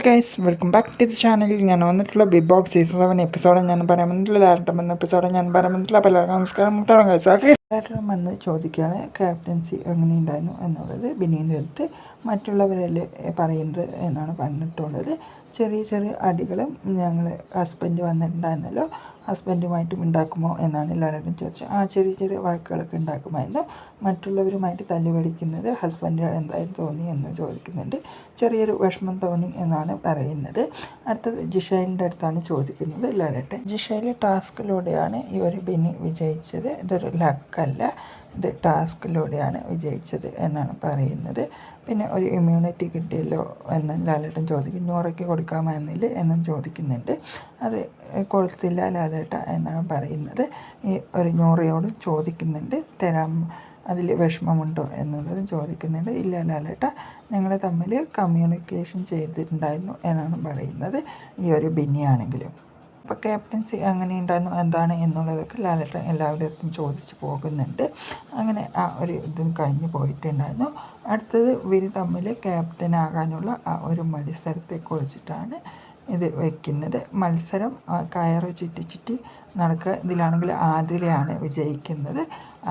Hello guys welcome back to the channel ഞാൻ വന്നിട്ടുള്ള Bigg Boss season seven episode ഞാൻ പറയാൻ വന്നിട്ടുള്ള ലാരട്ടം എന്ന എപ്പിസോഡ് ഞാൻ പറയാൻ വന്നിട്ടുള്ള പല നമസ്കാരം. തുടങ്ങാം. ഓക്കെ ലാരട്ടം വന്ന് ചോദിക്കുകയാണ് ക്യാപ്റ്റൻസി എങ്ങനെയുണ്ടായിരുന്നു എന്നുള്ളത്? ബിനീന്റെ അടുത്ത് മറ്റുള്ളവരല്ലേ പറയുന്നത് എന്നാണ് പറഞ്ഞിട്ടുള്ളത്. ചെറിയ ചെറിയ അടികളും ഞങ്ങൾ ഹസ്ബൻഡ് വന്നിട്ടുണ്ടായിരുന്നല്ലോ ഹസ്ബൻഡുമായിട്ടും ഉണ്ടാക്കുമോ എന്നാണ് എല്ലാവരും ചോദിച്ചത്. ആ ചെറിയ ചെറിയ വഴക്കുകളൊക്കെ ഉണ്ടാക്കുമായിരുന്നു. മറ്റുള്ളവരുമായിട്ട് തല്ലുപടിക്കുന്നത് ഹസ്ബൻഡ് എന്തായാലും തോന്നി എന്ന് ചോദിക്കുന്നുണ്ട്. ചെറിയൊരു വിഷമം തോന്നി എന്നാണ് പറയുന്നത്. അടുത്തത് ജിഷൈലിന്റെ അടുത്താണ് ചോദിക്കുന്നത്. ലാലേട്ടൻ ജിഷൈൽ ടാസ്കിലൂടെയാണ് ഈ ഒരു ബിനി വിജയിച്ചത്. ഇതൊരു ലക്കല്ല ഇത് ടാസ്കിലൂടെയാണ് വിജയിച്ചത് എന്നാണ് പറയുന്നത്. പിന്നെ ഒരു ഇമ്മ്യൂണിറ്റി കിട്ടിയല്ലോ എന്ന് ലാലേട്ടൻ ചോദിക്കും. ഞൂറയ്ക്ക് കൊടുക്കാമെന്നില്ല എന്നും ചോദിക്കുന്നുണ്ട്. അത് കൊടുത്തില്ല ലാലേട്ട എന്നാണ് പറയുന്നത്. ഈ ഒരു ഞൂറയോട് ചോദിക്കുന്നുണ്ട്. തരാം അതിൽ വിഷമമുണ്ടോ എന്നുള്ളതും ചോദിക്കുന്നുണ്ട്. ഇല്ല ലാലേട്ട ഞങ്ങൾ തമ്മിൽ കമ്മ്യൂണിക്കേഷൻ ചെയ്തിട്ടുണ്ടായിരുന്നു എന്നാണ് പറയുന്നത്. ഈ ഒരു ബിന്നിയാണെങ്കിലും. അപ്പോൾ ക്യാപ്റ്റൻസി അങ്ങനെ ഉണ്ടായിരുന്നു എന്താണ് എന്നുള്ളതൊക്കെ ലാലേട്ടൻ എല്ലാവരും ചോദിച്ചു പോകുന്നുണ്ട്. അങ്ങനെ ആ ഒരു ഇതും കഴിഞ്ഞ് പോയിട്ടുണ്ടായിരുന്നു. അടുത്തത് ഇവർ തമ്മിൽ ക്യാപ്റ്റനാകാനുള്ള ആ ഒരു മത്സരത്തെ മത്സരത്തെക്കുറിച്ചിട്ടാണ് ഇത് വയ്ക്കുന്നത് മത്സരം കയറ് ചുറ്റി ചുറ്റി നടക്കുക ഇതിലാണെങ്കിൽ ആതിലയാണ് വിജയിക്കുന്നത്.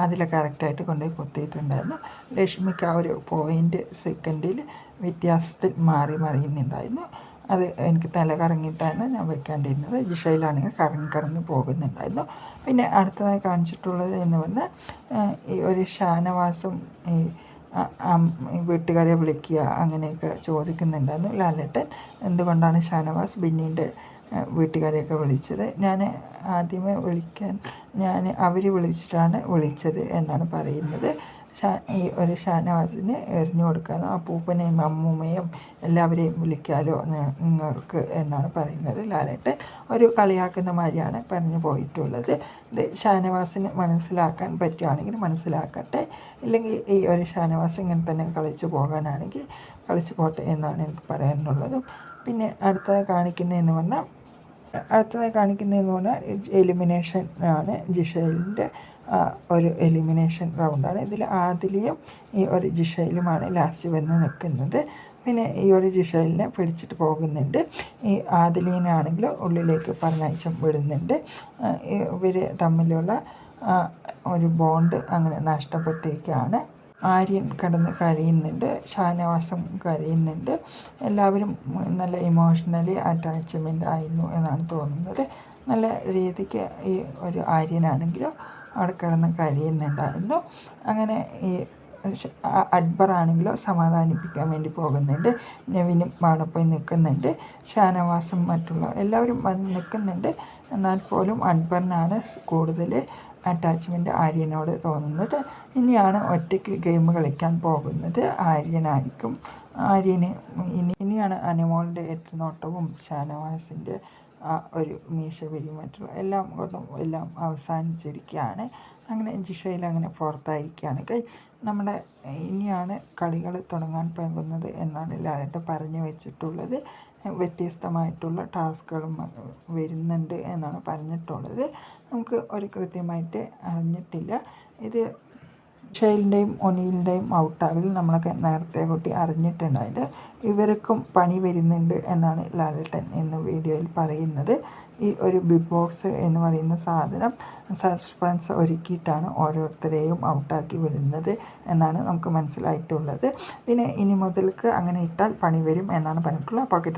ആതില കറക്റ്റായിട്ട് കൊണ്ടുപോയി കുത്തിയിട്ടുണ്ടായിരുന്നു. ലക്ഷ്മിക്ക് ആ ഒരു പോയിന്റ് സെക്കൻഡിൽ വ്യത്യാസത്തിൽ മാറി മറിയുന്നുണ്ടായിരുന്നു. അത് എനിക്ക് തല കറങ്ങിയിട്ടാണ് ഞാൻ വെക്കാണ്ടിരുന്നത്. ജിഷയിലാണെങ്കിൽ കറങ്ങി കറങ്ങി പോകുന്നുണ്ടായിരുന്നു. പിന്നെ അടുത്തതായി കാണിച്ചിട്ടുള്ളത് എന്ന് പറഞ്ഞാൽ ഈ ഒരു ഷാനവാസം ഈ വീട്ടുകാരെ വിളിക്കുക അങ്ങനെയൊക്കെ ചോദിക്കുന്നുണ്ടായിരുന്നു. ലാലേട്ടൻ എന്തുകൊണ്ടാണ് ഷാനവാസ് ബിന്നീന്റെ വീട്ടുകാരെയൊക്കെ വിളിച്ചത്? ഞാൻ ആദ്യമേ വിളിക്കാൻ ഞാൻ അവർ വിളിച്ചിട്ടാണ് വിളിച്ചത് എന്നാണ് പറയുന്നത്. ഈ ഒരു ഷാനവാസിന് എറിഞ്ഞു കൊടുക്കാനോ അപ്പൂപ്പനെയും അമ്മൂമ്മയും എല്ലാവരെയും വിളിക്കാലോ നിങ്ങൾക്ക് എന്നാണ് പറയുന്നത്. ലാലേട്ടൻ ഒരു കളിയാക്കുന്ന മാതിരിയാണ് പറഞ്ഞു പോയിട്ടുള്ളത്. ഇത് ഷാനവാസിന് മനസ്സിലാക്കാൻ പറ്റുകയാണെങ്കിൽ മനസ്സിലാക്കട്ടെ. ഇല്ലെങ്കിൽ ഈ ഒരു ഷാനവാസ് ഇങ്ങനെ തന്നെ കളിച്ചു പോകാനാണെങ്കിൽ കളിച്ചു പോട്ടെ എന്നാണ് എനിക്ക് പറയാനുള്ളതും. പിന്നെ അടുത്തത് കാണിക്കുന്നതെന്ന് പറഞ്ഞാൽ അടുത്തതായി കാണിക്കുന്നതെന്ന് പറഞ്ഞാൽ എലിമിനേഷൻ ആണ്. ജിഷയിലിന്റെ ഒരു എലിമിനേഷൻ റൗണ്ടാണ് ഇതിൽ ആദിലിയും ഈ ഒരു ജിഷയിലുമാണ് ലാസ്റ്റ് വന്ന് നിൽക്കുന്നത് പിന്നെ ഈ ഒരു ജിഷയിലിനെ പിടിച്ചിട്ട് പോകുന്നുണ്ട്. ഈ ആദിലീനാണെങ്കിൽ ഉള്ളിലേക്ക് പറഞ്ഞയച്ചും വിടുന്നുണ്ട്. ഇവർ തമ്മിലുള്ള ഒരു ബോണ്ട് അങ്ങനെ നഷ്ടപ്പെട്ടിരിക്കുകയാണ്. ആര്യൻ കിടന്ന് കരയുന്നുണ്ട് ഷാനവാസം കരയുന്നുണ്ട്. എല്ലാവരും നല്ല ഇമോഷണലി അറ്റാച്ച്മെന്റ് ആയിരുന്നു എന്നാണ് തോന്നുന്നത്. നല്ല രീതിക്ക് ഈ ഒരു ആര്യനാണെങ്കിലും അവിടെ കിടന്ന് കരയുന്നുണ്ടായിരുന്നു. അങ്ങനെ ഈ അക്ബറാണെങ്കിലോ സമാധാനിപ്പിക്കാൻ വേണ്ടി പോകുന്നുണ്ട്. നെവിനും അവിടെ പോയി നിൽക്കുന്നുണ്ട്. ഷാനവാസും മറ്റുള്ള എല്ലാവരും വന്ന് നിൽക്കുന്നുണ്ട്. എന്നാൽ പോലും അക്ബറിനാണ് കൂടുതൽ അറ്റാച്ച്മെന്റ് ആര്യനോട് തോന്നുന്നത്. ഇനിയാണ് ഒറ്റയ്ക്ക് ഗെയിം കളിക്കാൻ പോകുന്നത്. ആര്യനായിരിക്കും. ആര്യന് ഇനി ഇനിയാണ് അനിമോളുടെ എത്തുനോട്ടവും ഷാനവാസിന്റെ ഒരു മീശ മറ്റുള്ള എല്ലാം കൊണ്ടും എല്ലാം അവസാനിച്ചിരിക്കുകയാണ്. അങ്ങനെ ജിഷയിൽ അങ്ങനെ പുറത്തായിരിക്കുകയാണ്. നമ്മുടെ ഇനിയാണ് കളികൾ തുടങ്ങാൻ പോകുന്നത് എന്നാണ് ലാലേട്ടൻ പറഞ്ഞു വെച്ചിട്ടുള്ളത്. വ്യത്യസ്തമായിട്ടുള്ള ടാസ്കുകളും വരുന്നുണ്ട് എന്നാണ് പറഞ്ഞിട്ടുള്ളത്. നമുക്ക് ഒരു കൃത്യമായിട്ട് അറിഞ്ഞിട്ടില്ല. ഇത് ഷെയിലിന്റെയും ഒനിയിലിന്റെയും ഔട്ടാവിൽ നമ്മളൊക്കെ നേരത്തെ കൂട്ടി അറിഞ്ഞിട്ടുണ്ടായത് ഇവർക്കും പണി വരുന്നുണ്ട് എന്നാണ് ലാലേട്ടൻ എന്ന വീഡിയോയിൽ പറയുന്നത്. ഈ ഒരു ബിഗ് ബോക്സ് എന്ന് പറയുന്ന സാധനം സസ്പെൻസ് ഒരുക്കിയിട്ടാണ് ഓരോരുത്തരെയും ഔട്ടാക്കി വിടുന്നത് എന്നാണ് നമുക്ക് മനസ്സിലായിട്ടുള്ളത്. പിന്നെ ഇനി മുതൽക്ക് അങ്ങനെ ഇട്ടാൽ പണി വരും എന്നാണ് പറഞ്ഞിട്ടുള്ളത് പോക്കറ്റ്